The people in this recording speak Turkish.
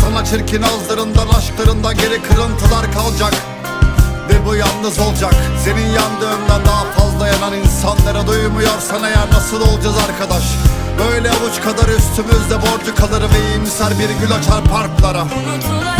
Sana çirkin ağızlarından aşklarından geri kırıntılar kalacak. Ve bu yalnız olacak. Senin yandığından daha fazla yanan insanlara duymuyorsan eğer nasıl olacağız arkadaş? Böyle avuç kadar üstümüzde borcu kalır ve iyimser bir gül açar parklara. Unutulacak